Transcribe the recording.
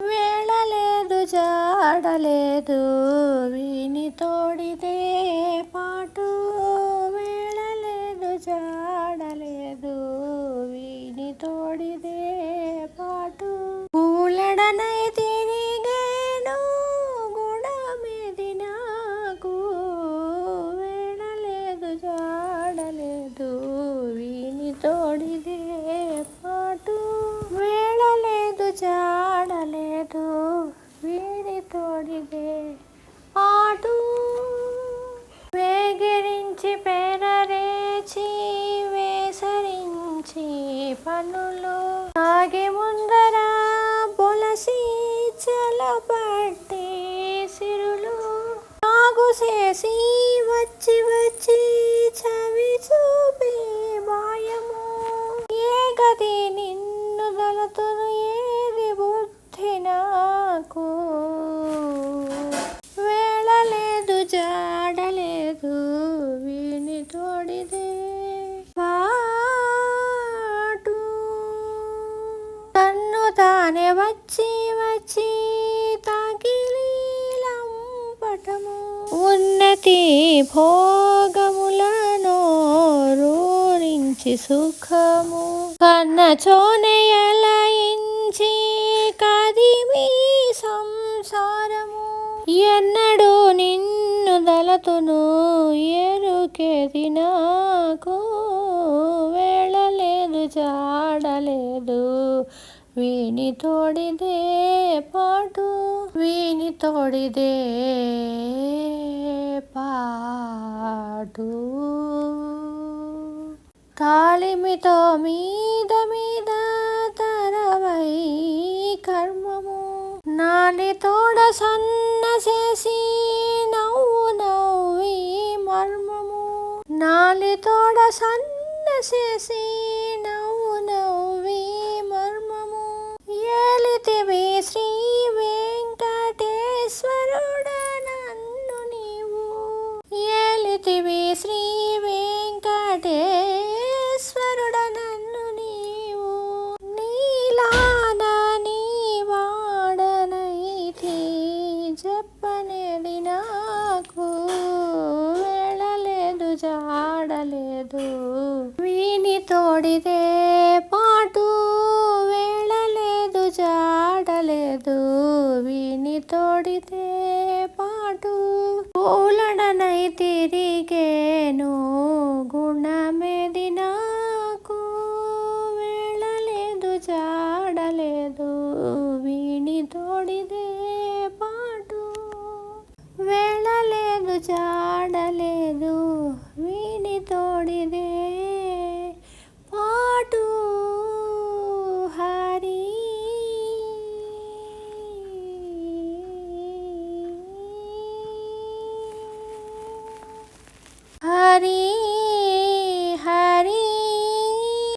వేళలేదు జాడలేదు. వీని తోడిదే పాటు వేళలేదు జాడలేదు. వీని తోడిదే పాటు కూలడనై తిరిగేను గుణమిది నాకు. వేళలేదు జాడలేదు. వీని తోడిదే పాటు వేళలేదు జాడ పాటు వీడి తోడిదే పాటు వేగిరించి పెరరేచి వేసరించి పనులు ఆగి ముందర బులసి చలబట్టి సిరులు నాగు చేసి వచ్చి వచ్చి చవి చూపి మాయము. ఏ గది నిన్ను దళతును ఏ నాకు. వేళలేదు జాడలేదు వీని తోడిదే పాటు. తన్ను తానే వచ్చి వచ్చి తాకిలీలంపటము ఉన్నతి భోగములను రూరించి సుఖము. కన్నచోనే చోనెయలయించి కదిమి ఎన్నడూ నిన్ను దలతును ఎరుకేది నాకు? వెళ్ళలేదు చాడలేదు వీని తోడిదే పాటు వీని తోడిదే పాటు. తాళిమితో మీద మీద తరవై కర్మము నాని తోడ సన్న చేసి నవ్వు నవ్వి మర్మము. నాలి తోడ సన్న చేసి నవ్వు పోలడనై తిరిగేను గుణమేది నాకు? వేళలేదు జాడలేదు వీణి తోడిది